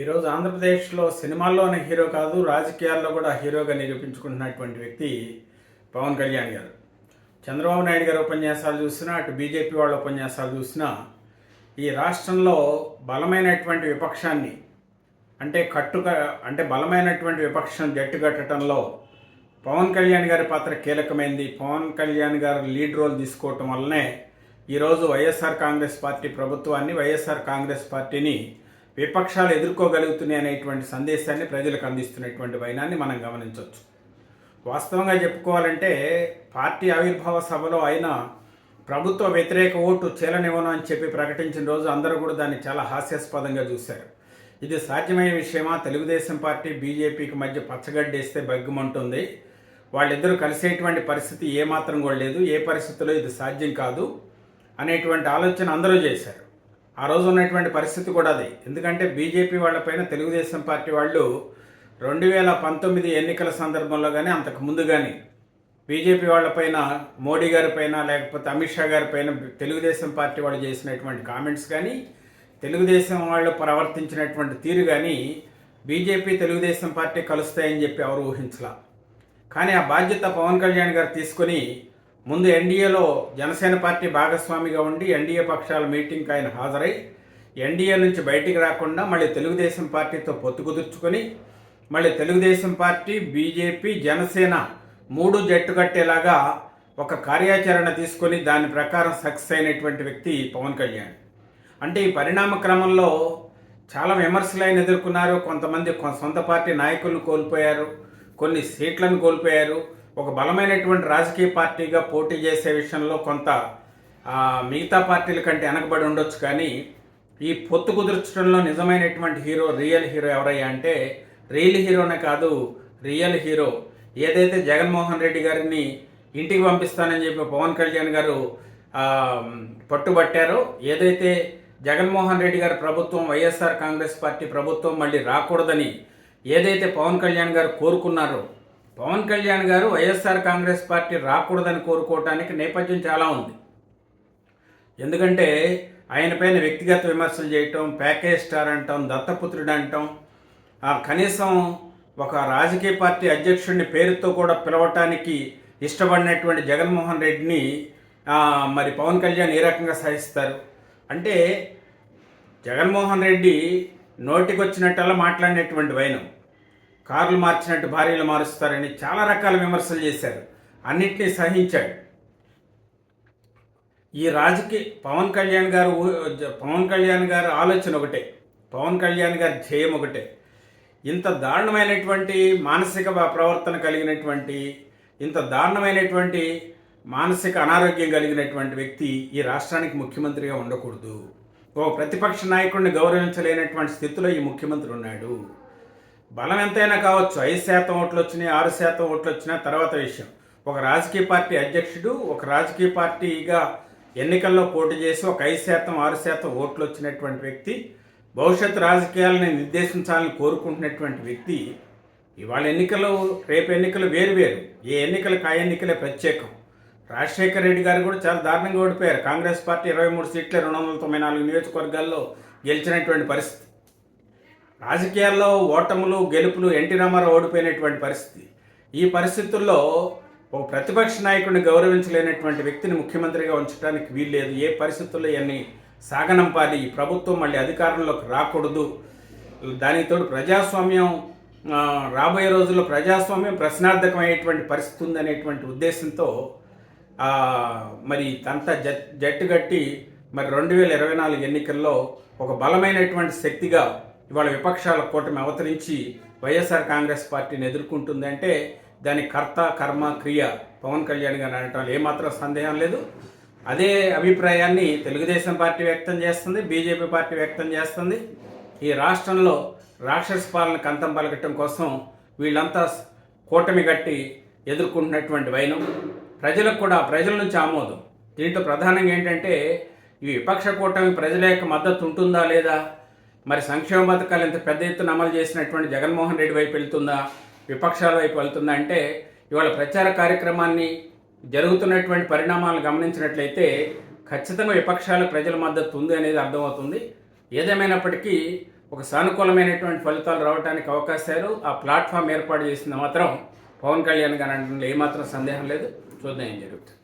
ఈరోజు ఆంధ్రప్రదేశ్లో సినిమాల్లోనే హీరో కాదు రాజకీయాల్లో కూడా హీరోగా నిరూపించుకుంటున్నటువంటి వ్యక్తి పవన్ కళ్యాణ్ గారు. చంద్రబాబు నాయుడు గారి ఉపన్యాసాలు చూసినా అటు బీజేపీ వాళ్ళ ఉపన్యాసాలు చూసినా ఈ రాష్ట్రంలో బలమైనటువంటి విపక్షాన్ని అంటే కట్టుక అంటే బలమైనటువంటి విపక్షం జట్టు కట్టడంలో పవన్ కళ్యాణ్ గారి పాత్ర కీలకమైంది. పవన్ కళ్యాణ్ గారు లీడ్ రోల్ తీసుకోవటం వల్లనే ఈరోజు వైఎస్ఆర్ కాంగ్రెస్ పార్టీ ప్రభుత్వాన్ని వైఎస్ఆర్ కాంగ్రెస్ పార్టీని విపక్షాలు ఎదుర్కోగలుగుతున్నాయి అనేటువంటి సందేశాన్ని ప్రజలకు అందిస్తున్నటువంటి వైనాన్ని మనం గమనించవచ్చు. వాస్తవంగా చెప్పుకోవాలంటే పార్టీ ఆవిర్భావ సభలో ఆయన ప్రభుత్వ వ్యతిరేక ఓటు చేలనివ్వను అని చెప్పి ప్రకటించిన రోజు అందరూ కూడా దాన్ని చాలా హాస్యాస్పదంగా చూశారు. ఇది సాధ్యమయ్యే విషయమా? తెలుగుదేశం పార్టీ బీజేపీకి మధ్య పచ్చగడ్డేస్తే బగ్గుమంటుంది వాళ్ళిద్దరూ కలిసేటువంటి పరిస్థితి ఏమాత్రం కూడా లేదు. ఏ పరిస్థితిలో ఇది సాధ్యం కాదు అనేటువంటి ఆలోచన అందరూ చేశారు. ఆ రోజు ఉన్నటువంటి పరిస్థితి కూడా అది. ఎందుకంటే బీజేపీ వాళ్ళపైన తెలుగుదేశం పార్టీ వాళ్ళు రెండు వేల పంతొమ్మిది ఎన్నికల సందర్భంలో కానీ అంతకు ముందు కానీ బీజేపీ వాళ్ళపైన మోడీ గారి పైన లేకపోతే అమిత్ షా గారి పైన తెలుగుదేశం పార్టీ వాళ్ళు చేసినటువంటి కామెంట్స్ కానీ తెలుగుదేశం వాళ్ళు ప్రవర్తించినటువంటి తీరు కానీ బీజేపీ తెలుగుదేశం పార్టీ కలుస్తాయని చెప్పి ఎవరు ఊహించలా. కానీ ఆ బాధ్యత పవన్ కళ్యాణ్ గారు తీసుకొని ముందు ఎన్డీఏలో జనసేన పార్టీ భాగస్వామిగా ఉండి ఎన్డీఏ పక్షాల మీటింగ్కి ఆయన హాజరై ఎన్డీఏ నుంచి బయటికి రాకుండా మళ్ళీ తెలుగుదేశం పార్టీతో పొత్తు కుదుర్చుకొని మళ్ళీ తెలుగుదేశం పార్టీ బీజేపీ జనసేన మూడు జట్టు కట్టేలాగా ఒక కార్యాచరణ తీసుకొని దాని ప్రకారం సక్సెస్ అయినటువంటి వ్యక్తి పవన్ కళ్యాణ్. అంటే ఈ పరిణామ క్రమంలో చాలా విమర్శలు ఆయన ఎదుర్కొన్నారు. కొంతమంది సొంత పార్టీ నాయకులను కోల్పోయారు కొన్ని సీట్లను కోల్పోయారు. ఒక బలమైనటువంటి రాజకీయ పార్టీగా పోటీ చేసే విషయంలో కొంత మిగతా పార్టీల కంటే వెనకబడి ఉండొచ్చు కానీ ఈ పొత్తు కుదుర్చడంలో నిజమైనటువంటి హీరో రియల్ హీరో ఎవరయ్యా అంటే రియల్ హీరోనే కాదు రియల్ హీరో. ఏదైతే జగన్మోహన్ రెడ్డి గారిని ఇంటికి పంపిస్తానని చెప్పి పవన్ కళ్యాణ్ గారు పట్టుబట్టారో ఏదైతే జగన్మోహన్ రెడ్డి గారి ప్రభుత్వం వైఎస్ఆర్ కాంగ్రెస్ పార్టీ ప్రభుత్వం మళ్ళీ రాకూడదని ఏదైతే పవన్ కళ్యాణ్ గారు కోరుకున్నారో పవన్ కళ్యాణ్ గారు వైఎస్ఆర్ కాంగ్రెస్ పార్టీ రాకూడదని కోరుకోవటానికి నేపథ్యం చాలా ఉంది. ఎందుకంటే ఆయన పైన వ్యక్తిగత విమర్శలు చేయటం ప్యాకేజ్ స్టార్ అంటాం దత్తపుత్రుడు అంటాం ఆ, కనీసం ఒక రాజకీయ పార్టీ అధ్యక్షుడిని పేరుతో కూడా పిలవటానికి ఇష్టపడినటువంటి జగన్మోహన్ రెడ్డిని మరి పవన్ కళ్యాణ్ ఏ రకంగా సహిస్తారు? అంటే జగన్మోహన్ రెడ్డి నోటికొచ్చినట్టల్లా మాట్లాడినటువంటి వైనం. కార్లు మార్చినట్టు భార్యలు మారుస్తారని చాలా రకాల విమర్శలు చేశారు. అన్నింటినీ సహించాడు. ఈ రాజకీయ పవన్ కళ్యాణ్ గారు పవన్ కళ్యాణ్ గారు ఆలోచన ఒకటే. పవన్ కళ్యాణ్ గారి ధ్యేయం ఒకటే. ఇంత దారుణమైనటువంటి మానసిక ప్రవర్తన కలిగినటువంటి ఇంత దారుణమైనటువంటి మానసిక అనారోగ్యం కలిగినటువంటి వ్యక్తి ఈ రాష్ట్రానికి ముఖ్యమంత్రిగా ఉండకూడదు. ఓ ప్రతిపక్ష నాయకుడిని గౌరవించలేనటువంటి స్థితిలో ఈ ముఖ్యమంత్రి ఉన్నాడు. బలం ఎంతైనా కావచ్చు. ఐదు శాతం ఓట్లు వచ్చినాయి ఆరు శాతం ఓట్లు వచ్చినా తర్వాత విషయం. ఒక రాజకీయ పార్టీ అధ్యక్షుడు ఒక రాజకీయ పార్టీగా ఎన్నికల్లో పోటీ చేసి ఒక ఐదు శాతం ఆరు శాతం ఓట్లు వచ్చినటువంటి వ్యక్తి భవిష్యత్ రాజకీయాలని నిర్దేశించాలని కోరుకుంటున్నటువంటి వ్యక్తి ఇవాళ ఎన్నికలు రేపు ఎన్నికలు వేరు వేరు. ఏ ఎన్నికలకు ఆ ఎన్నికలే ప్రత్యేకం. రాజశేఖర రెడ్డి గారు కూడా చాలా దారుణంగా ఓడిపోయారు. కాంగ్రెస్ పార్టీ ఇరవై మూడు సీట్ల రెండు వందల తొంభై నాలుగు నియోజకవర్గాల్లో గెలిచినటువంటి పరిస్థితి. రాజకీయాల్లో ఓటములు గెలుపులు ఎన్టీ రామారావు ఓడిపోయినటువంటి పరిస్థితి. ఈ పరిస్థితుల్లో ఒక ప్రతిపక్ష నాయకుడిని గౌరవించలేనటువంటి వ్యక్తిని ముఖ్యమంత్రిగా ఉంచడానికి వీల్లేదు. ఏ పరిస్థితుల్లో ఇవన్నీ సాగనంపాలి? ఈ ప్రభుత్వం మళ్ళీ అధికారంలోకి రాకూడదు. దానికి తోడు ప్రజాస్వామ్యం రాబోయే రోజుల్లో ప్రజాస్వామ్యం ప్రశ్నార్థకమయ్యేటువంటి పరిస్థితి ఉందనేటువంటి ఉద్దేశంతో మరి అంతా జట్ జట్టు కట్టి మరి రెండు వేల ఇరవై నాలుగు ఎన్నికల్లో ఒక బలమైనటువంటి శక్తిగా ఇవాళ విపక్షాల కూటమి అవతరించి వైఎస్ఆర్ కాంగ్రెస్ పార్టీని ఎదుర్కొంటుందంటే దాని కర్త కర్మ క్రియ పవన్ కళ్యాణ్ గారు అనటం ఏమాత్రం సందేహం లేదు. అదే అభిప్రాయాన్ని తెలుగుదేశం పార్టీ వ్యక్తం చేస్తుంది బీజేపీ పార్టీ వ్యక్తం చేస్తుంది. ఈ రాష్ట్రంలో రాక్షస పాలన కంతం పలకటం కోసం వీళ్ళంతా కూటమి కట్టి ఎదుర్కొంటున్నటువంటి వైనం. ప్రజలకు కూడా ప్రజల నుంచి ఆమోదం. దీంట్లో ప్రధానంగా ఏంటంటే ఈ విపక్ష కూటమి ప్రజల యొక్క మద్దతు ఉంటుందా లేదా? మరి సంక్షేమ పథకాలు ఇంత పెద్ద ఎత్తున అమలు చేసినటువంటి జగన్మోహన్ రెడ్డి వైపు వెళ్తుందా? విపక్షాల వైపు వెళ్తుందా? అంటే ఇవాళ ప్రచార కార్యక్రమాన్ని జరుగుతున్నటువంటి పరిణామాలు గమనించినట్లయితే ఖచ్చితంగా విపక్షాల ప్రజల మద్దతు ఉంది అనేది అర్థమవుతుంది. ఏదేమైనప్పటికీ ఒక సానుకూలమైనటువంటి ఫలితాలు రావడానికి అవకాశాలు ఆ ప్లాట్ఫామ్ ఏర్పాటు చేసింది మాత్రం పవన్ కళ్యాణ్ గారు ఏమాత్రం సందేహం లేదు. చూద్దాం ఏం జరుగుతుంది.